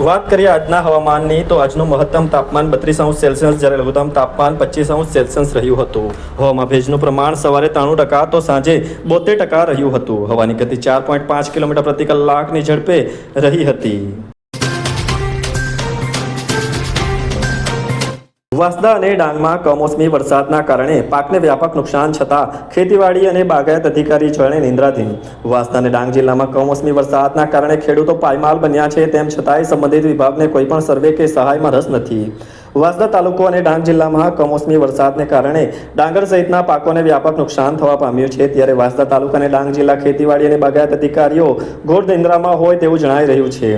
વાત કરીએ આજના હવામાનની, તો આજનું મહત્તમ તાપમાન બત્રીસ અંશ સેલ્સિયસ, જ્યારે લઘુત્તમ તાપમાન પચીસ અંશ સેલ્સિયસ રહ્યું હતું. હવામાં ભેજનું પ્રમાણ સવારે ત્રાણું ટકા તો સાંજે બોતેર ટકા રહ્યું હતું. હવાની ગતિ ચાર પોઈન્ટ પાંચ કિલોમીટર પ્રતિ કલાકની ઝડપે રહી હતી. વાંસદા અને ડાંગમાં કમોસમી વરસાદના કારણે પાકને વ્યાપક નુકસાન છતાં ખેતીવાડી અને બાગાયત અધિકારી જળને નિંદ્રાધીન. વાંસદા અને ડાંગ જિલ્લામાં કમોસમી વરસાદના કારણે ખેડૂતો પાયમાલ બન્યા છે તેમ છતાંય સંબંધિત વિભાગને કોઈ પણ સર્વે કે સહાયમાં રસ નથી. વાંસદા તાલુકો અને ડાંગ જિલ્લામાં કમોસમી વરસાદને કારણે ડાંગર સહિતના પાકોને વ્યાપક નુકસાન થવા પામ્યું છે. ત્યારે વાંસદા તાલુકા અને ડાંગ જિલ્લા ખેતીવાડી અને બાગાયત અધિકારીઓ ઘોર નિંદ્રામાં હોય તેવું જણાઈ રહ્યું છે.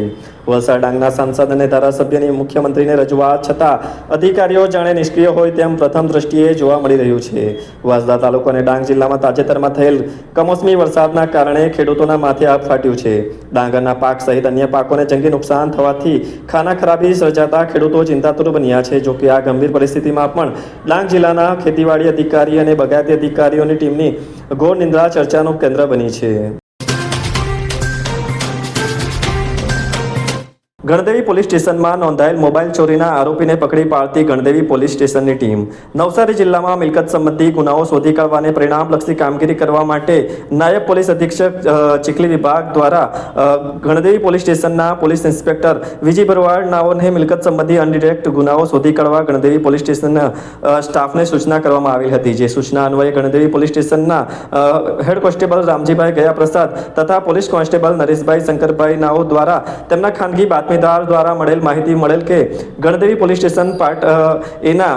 વલસાડ ડાંગના સાંસદ અને ધારાસભ્યની મુખ્યમંત્રીને રજૂઆત છતાં અધિકારીઓ જાણે નિષ્ક્રિય હોય તેમ પ્રથમ દ્રષ્ટિએ જોવા મળી રહ્યું છે. વાંસદા તાલુકો અને ડાંગ જિલ્લામાં તાજેતરમાં થયેલ કમોસમી વરસાદના કારણે ખેડૂતોના માથે આપ ફાટ્યું છે. ડાંગરના પાક સહિત અન્ય પાકોને જંગી નુકસાન થવાથી ખાના ખરાબી સર્જાતા ખેડૂતો ચિંતાતુર બન્યા છે. જોકે આ ગંભીર પરિસ્થિતિમાં પણ ડાંગ જિલ્લાના ખેતીવાડી અધિકારી અને બગાયતી અધિકારીઓની ટીમની ઘોર નિંદ્રા ચર્ચાનું કેન્દ્ર બની છે. ગણદેવી પોલીસ સ્ટેશનમાં નોંધાયેલ મોબાઈલ ચોરીના આરોપીને પકડી પાડતી ગણદેવી પોલીસ સ્ટેશનની ટીમ. નવસારી જિલ્લામાં મિલકત સંબંધી ગુનાઓ શોધી કાઢવાને પરિણામલક્ષી કામગીરી કરવા માટે નાયબ પોલીસ અધિક્ષક ચીખલી વિભાગ દ્વારા ગણદેવી પોલીસ સ્ટેશનના પોલીસ ઇન્સ્પેક્ટર વિજય ભરવાડ નાઓને મિલકત સંબંધી અનડિરેક્ટ ગુનાઓ શોધી કાઢવા ગણદેવી પોલીસ સ્ટેશનના સ્ટાફને સૂચના કરવામાં આવી હતી. જે સૂચના અન્વયે ગણદેવી પોલીસ સ્ટેશનના હેડ કોન્સ્ટેબલ રામજીભાઈ ગયા પ્રસાદ તથા પોલીસ કોન્સ્ટેબલ નરેશભાઈ શંકરભાઈ નાઓ દ્વારા તેમના ખાનગી બાતમીદાર દ્વારા મળેલ માહિતી મળેલ કે ગણદેવી પોલીસ સ્ટેશન પાર્ટ એના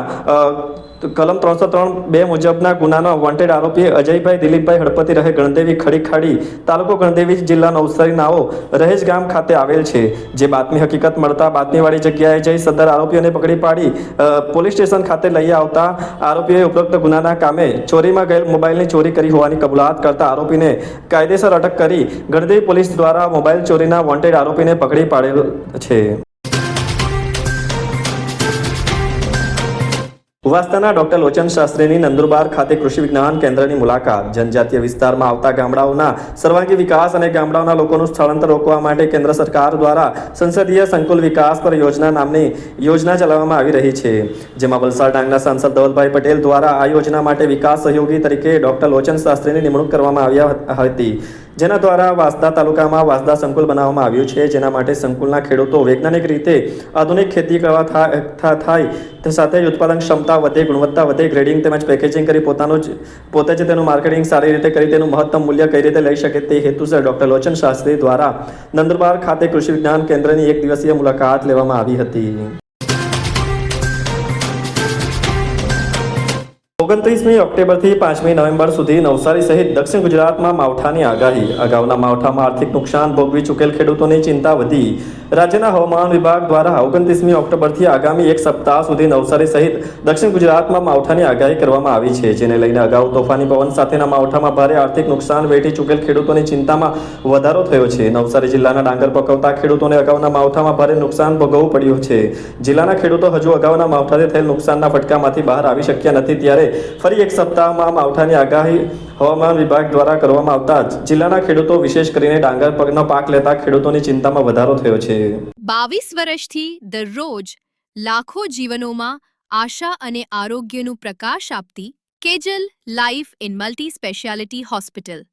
કલમ ત્રણસો ત્રણ બે મુજબના ગુનાનો વોન્ટેડ આરોપી અજયભાઈ, દિલીપભાઈ હળપતિ રહે ગણદેવી ખડી ખાડી, તાલુકો ગણદેવી જિલ્લા નવસારી નાઓ, રહેજ ગામ ખાતે આવેલ છે. જે બાતમી હકીકત મળતા બાતમીવાળી જગ્યાએ જઈ સદર આરોપીઓને પકડી પાડી પોલીસ સ્ટેશન ખાતે લઈ આવતા આરોપીઓએ ઉપરોક્ત ગુનાના કામે ચોરીમાં ગયેલ મોબાઈલની ચોરી કરી હોવાની કબૂલાત કરતા આરોપીને કાયદેસર અટક કરી ગણદેવી પોલીસ દ્વારા મોબાઈલ ચોરીના વોન્ટેડ આરોપીને પકડી પાડેલ છે. વાસ્તાના ડોક્ટર લોચન શાસ્ત્રીની નંદુરબાર ખાતે કૃષિ વિજ્ઞાન કેન્દ્રની મુલાકાત. જનજાતીય વિસ્તારમાં આવતા ગામડાઓના સર્વાંગી વિકાસ અને ગામડાઓના લોકોનું સ્થળાંતર રોકવા માટે કેન્દ્ર સરકાર દ્વારા સંસદીય સંકુલ વિકાસ પર યોજના નામની યોજના ચલાવવામાં આવી રહી છે. જેમાં વલસાડ ડાંગના સાંસદ ધવલભાઈ પટેલ દ્વારા આ યોજના માટે વિકાસ સહયોગી તરીકે ડોક્ટર લોચન શાસ્ત્રીની નિમણૂક કરવામાં આવ્યા હતી. જેના દ્વારા વાંસદા તાલુકામાં વાંસદા સંકુલ બનાવવામાં આવ્યું છે. જેના માટે સંકુલના ખેડૂતો વૈજ્ઞાનિક રીતે આધુનિક ખેતી કરવા થાય. સાથે ઉત્પાદન ક્ષમતા વધે, ગુણવત્તા વધે ગ્રેડિંગ તેમજ પેકેજિંગ કરી પોતાનું જ, પોતે જ તેનું માર્કેટિંગ સારી રીતે કરી, તેનું મહત્તમ મૂલ્ય કઈ રીતે લઈ શકે તે હેતુસર ડોક્ટર લોચન શાસ્ત્રી દ્વારા નંદુરબાર ખાતે કૃષિ વિજ્ઞાન કેન્દ્રની એક દિવસીય મુલાકાત લેવામાં આવી હતી. ઓગણત્રીસમી ઓક્ટોબરથી પાંચમી નવેમ્બર સુધી નવસારી સહિત દક્ષિણ ગુજરાતમાં માવઠાની આગાહી. અગાઉના માવઠામાં આર્થિક નુકસાન ભોગવી ચૂકેલ ખેડૂતોની ચિંતા વધી. રાજ્યના હવામાન વિભાગ દ્વારા ઓગણત્રીસમી ઓક્ટોબરથી આગામી એક સપ્તાહ સુધી નવસારી સહિત દક્ષિણ ગુજરાતમાં માવઠાની આગાહી કરવામાં આવી છે, જેને લઈને અગાઉ તોફાની પવન સાથેના માવઠામાં ભારે આર્થિક નુકસાન વેઠી ચૂકેલ ખેડૂતોની ચિંતામાં વધારો થયો છે. નવસારી જિલ્લાના ડાંગર પકવતા ખેડૂતોને અગાઉના માવઠામાં ભારે નુકસાન ભોગવવું પડ્યું છે. જિલ્લાના ખેડૂતો હજુ અગાઉના માવઠાથી થયેલ નુકસાનના ફટકામાંથી બહાર આવી શક્યા નથી, ત્યારે ફરી એક સપ્તાહમાં માવઠાની આગાહી હવામાન વિભાગ દ્વારા કરવામાં આવતા જ જિલ્લાના ખેડૂતો વિશેષ કરીને ડાંગર પગનો પાક લેતા ખેડૂતોની ચિંતામાં વધારો થયો છે. બાવીસ વર્ષથી દરરોજ લાખો જીવનોમાં આશા અને આરોગ્યનું પ્રકાશ આપતી Kejal life in multi speciality hospital,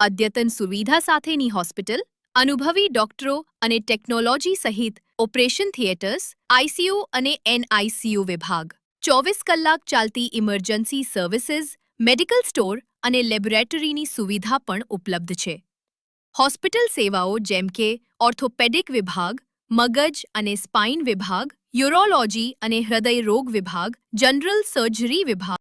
અદ્યતન સુવિધા સાથેની હોસ્પિટલ, અનુભવી ડોક્ટરો અને ટેકનોલોજી સહિત ઓપરેશન થિયેટર્સ આઈસીયુ અને એનઆઈસીયુ વિભાગ. ચોવીસ કલાક ચાલતી ઇમરજન્સી સર્વિસીસ, મેડિકલ સ્ટોર અને લેબોરેટરીની સુવિધા પણ ઉપલબ્ધ છે. હોસ્પિટલ સેવાઓ જેમ કે ઓર્થોપેડિક વિભાગ, મગજ અને સ્પાઇન વિભાગ, યુરોલોજી અને હૃદય રોગ વિભાગ, જનરલ સર્જરી વિભાગ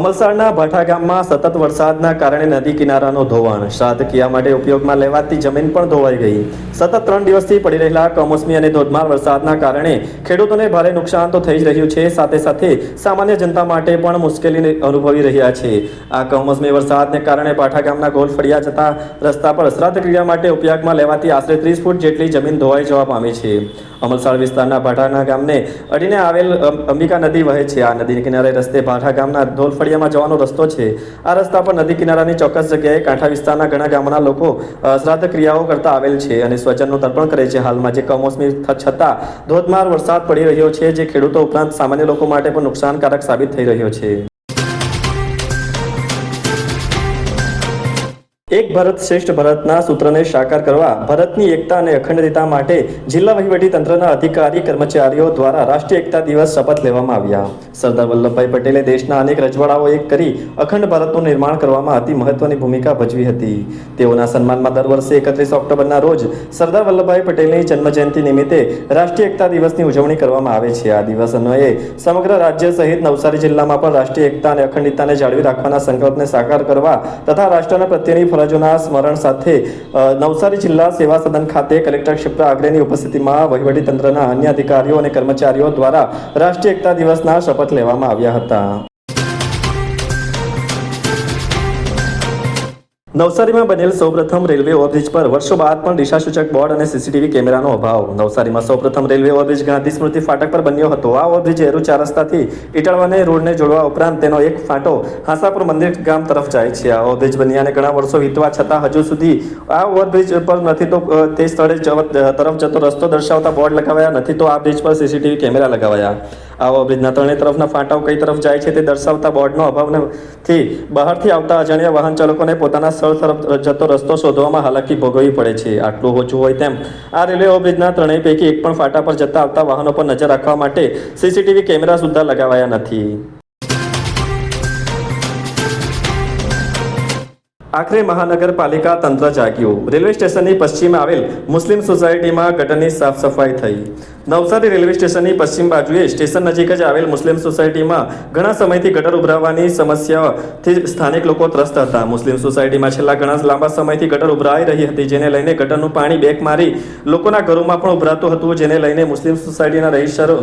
અમલસાડના ભાઠા ગામમાં સતત વરસાદના કારણે નદી કિનારાનો ધોવાણ. શ્રાદ્ધ કિયા માટે ઉપયોગમાં લેવાતી જમીન પણ ધોવાઈ ગઈ. સતત ત્રણ દિવસથી પડી રહેલા કમોસમી અને ધોધમાર વરસાદના કારણે ખેડૂતોને ભારે નુકસાન તો થઈ જ રહ્યું છે. સાથે સાથે સામાન્ય જનતા માટે પણ મુશ્કેલી અનુભવી રહ્યા છે. આ કમોસમી વરસાદને કારણે ભાઠા ગામના ગોલ ફળિયા જતા રસ્તા પર શ્રાદ્ધ ક્રિયા માટે ઉપયોગમાં લેવાતી આશરે ત્રીસ ફૂટ જેટલી જમીન ધોવાઈ જવા પામી છે. અમલસાડ વિસ્તારના ભાઠાના ગામને અડીને આવેલ અંબિકા નદી વહે છે. આ નદી કિનારે રસ્તે ભાઠા ગામના ધોલફળિયામાં જવાનો રસ્તો છે. આ રસ્તા પર નદી કિનારાની ચોક્કસ જગ્યાએ કાંઠા વિસ્તારના ઘણા ગામના લોકો શ્રાદ્ધ ક્રિયાઓ કરતા આવેલ છે અને સ્વજનનું તર્પણ કરે છે હાલમાં. જે કમોસમી છતાં ધોધમાર વરસાદ પડી રહ્યો છે, જે ખેડૂતો ઉપરાંત સામાન્ય લોકો માટે પણ નુકસાનકારક સાબિત થઈ રહ્યો છે. એક ભારત શ્રેષ્ઠ ભારતના સૂત્રને સાકાર કરવા ભારતની એકતા અને અખંડતા માટે જિલ્લા વહીવટીતંત્રના અધિકારી કર્મચારીઓ દ્વારા રાષ્ટ્રીય એકતા દિવસ શપથ લેવામાં આવ્યા. સરદાર વલ્લભભાઈ પટેલે દેશના અનેક રજવાડાઓ એક કરી અખંડ ભારતનું નિર્માણ કરવામાં અતિ મહત્વની ભૂમિકા ભજવી હતી. તેઓના સન્માનમાં દર વર્ષે એકત્રીસ ઓક્ટોબરના રોજ સરદાર વલ્લભભાઈ પટેલની જન્મજયંતિ નિમિત્તે રાષ્ટ્રીય એકતા દિવસની ઉજવણી કરવામાં આવે છે. આ દિવસ અન્વયે સમગ્ર રાજ્ય સહિત નવસારી જિલ્લામાં પણ રાષ્ટ્રીય એકતા અને અખંડિતતાને જાળવી રાખવાના સંકલ્પને સાકાર કરવા તથા રાષ્ટ્રના પ્રત્યેની ફરજોના સ્મરણ સાથે નવસારી જિલ્લા સેવા સદન ખાતે કલેક્ટર ક્ષિપ્રા આગ્રેની ઉપસ્થિતિમાં વહીવટીતંત્રના અન્ય અધિકારીઓ અને કર્મચારીઓ દ્વારા રાષ્ટ્રીય એકતા દિવસના શપથ લેવામાં આવ્યા હતા. નવસારીમાં બનેલ સૌપ્રથમ રેલવે ઓવરબ્રિજ પર વર્ષો બાદ પણ દિશાસૂચક બોર્ડ અને સીસીટીવી કેમેરાનો અભાવ. નવસારીમાં સૌપ્રથમ રેલવે ઓવરબ્રિજ ગાંધી સ્મૃતિ ફાટક પર બન્યો હતો. આ ઓવરબ્રિજ એરુ ચાર રસ્તાથી ઇટાળવાને રોડને જોડવા ઉપરાંત તેનો એક ફાંટો હાંસાપુર મંદિર ગામ તરફ જાય છે. આ ઓવરબ્રિજ બન્યાને ઘણા વર્ષો વીતવા છતાં હજુ સુધી આ ઓવરબ્રિજ પર નથી તો તે સ્થળે તરફ જતો રસ્તો દર્શાવતા બોર્ડ લગાવ્યા નથી તો આ બ્રિજ પર સીસીટીવી કેમેરા લગાવાયા. આ ઓવરબ્રિજના ત્રણેય તરફના ફાંટાઓ કઈ તરફ જાય છે તે દર્શાવતા બોર્ડનો અભાવથી બહારથી આવતા અજાણ્યા વાહન ચાલકોને પોતાના સ્થળ તરફ જતો રસ્તો શોધવામાં હાલાકી ભોગવવી પડે છે. આટલું ઓછું હોય તેમ આ રેલવે ઓવરબ્રિજના ત્રણેય પૈકી એક પણ ફાટા પર જતા આવતા વાહનો પર નજર રાખવા માટે સીસીટીવી કેમેરા સુદ્ધા લગાવાયા નથી. આખરે મહાનગરપાલિકા તંત્ર જાગ્યું. રેલવે સ્ટેશનની પશ્ચિમે આવેલ મુસ્લિમ સોસાયટીમાં ગટરની સાફ સફાઈ થઈ. નવસારી રેલવે સ્ટેશનની પશ્ચિમ બાજુએ સ્ટેશન નજીક જ આવેલ મુસ્લિમ સોસાયટીમાં ઘણા સમયથી ગટર ઉભરાવાની સમસ્યાથી સ્થાનિક લોકો ત્રસ્ત હતા. મુસ્લિમ સોસાયટીમાં છેલ્લા ઘણા લાંબા સમયથી ગટર ઉભરાઈ રહી હતી, જેને લઈને ગટરનું પાણી બેક મારી લોકોના ઘરોમાં પણ ઉભરાતું હતું, જેને લઈને મુસ્લિમ સોસાયટીના રહીશરો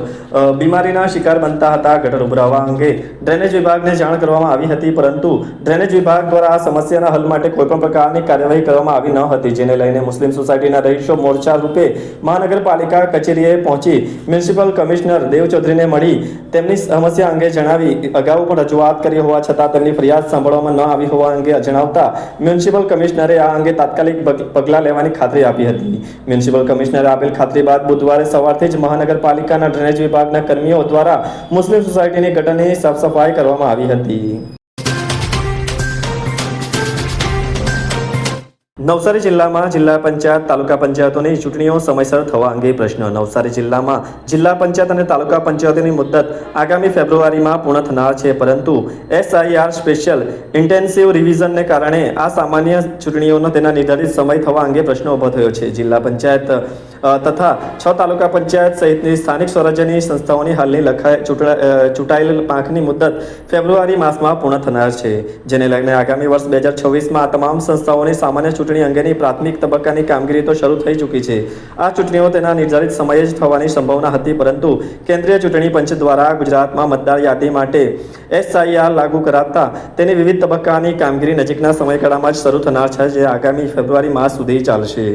બીમારીના શિકાર બનતા હતા. ગટર ઉભરાવા અંગે ડ્રેનેજ વિભાગને જાણ કરવામાં આવી હતી, પરંતુ ડ્રેનેજ વિભાગ દ્વારા આ સમસ્યાના હલ માટે કોઈપણ પ્રકારની કાર્યવાહી કરવામાં આવી ન હતી, જેને લઈને મુસ્લિમ સોસાયટીના રહીશો મોરચા રૂપે મહાનગરપાલિકા કચેરીએ પહોંચી મ્યુનિસિપલ કમિશનર દેવ ચૌધરીને મળી તેમની સમસ્યા અંગે જણાવી અગાઉ પણ રજૂઆત કરી હોવા છતાં તેમની ફરિયાદ સાંભળવામાં ન આવી હોવા અંગે જણાવતા મ્યુનિસિપલ કમિશનરે આ અંગે તાત્કાલિક પગ- પગલાં લેવાની ખાતરી આપી હતી. મ્યુનિસિપલ કમિશનરે આપેલ ખાતરી બાદ બુધવારે સવારથી જ મહાનગરપાલિકાના ડ્રેનેજ વિભાગના કર્મીઓ દ્વારા મુસ્લિમ સોસાયટીની ગટરની સાફ સફાઈ કરવામાં આવી હતી. નવસારી જિલ્લામાં જિલ્લા પંચાયત, તાલુકા પંચાયતોની ચૂંટણીઓ સમયસર થવા અંગે પ્રશ્ન. નવસારી જિલ્લામાં જિલ્લા પંચાયત અને તાલુકા પંચાયતોની મુદત આગામી ફેબ્રુઆરીમાં પૂર્ણ થનાર છે, પરંતુ એસઆઈઆર સ્પેશિયલ ઇન્ટેન્સિવ રિવિઝનને કારણે આ સામાન્ય ચૂંટણીઓનો તેના નિર્ધારિત સમય થવા અંગે પ્રશ્ન ઊભો થયો છે. જિલ્લા પંચાયત તથા છ તાલુકા પંચાયત સહિતની સ્થાનિક સ્વરાજ્યની સંસ્થાઓની હાલની લખાય ચૂંટાયેલ પાંખની મુદત ફેબ્રુઆરી માસમાં પૂર્ણ થનાર છે, જેને લઈને આગામી વર્ષ બે હજાર છવ્વીસમાં આ તમામ સંસ્થાઓની સામાન્ય ચૂંટણી અંગેની પ્રાથમિક તબક્કાની કામગીરી તો શરૂ થઈ ચૂકી છે. આ ચૂંટણીઓ તેના નિર્ધારિત સમયે જ થવાની સંભાવના હતી, પરંતુ કેન્દ્રીય ચૂંટણી પંચ દ્વારા ગુજરાતમાં મતદાર યાદી માટે એસઆઈઆર લાગુ કરાતા તેની વિવિધ તબક્કાની કામગીરી નજીકના સમયગાળામાં જ શરૂ થનાર છે, જે આગામી ફેબ્રુઆરી માસ સુધી ચાલશે.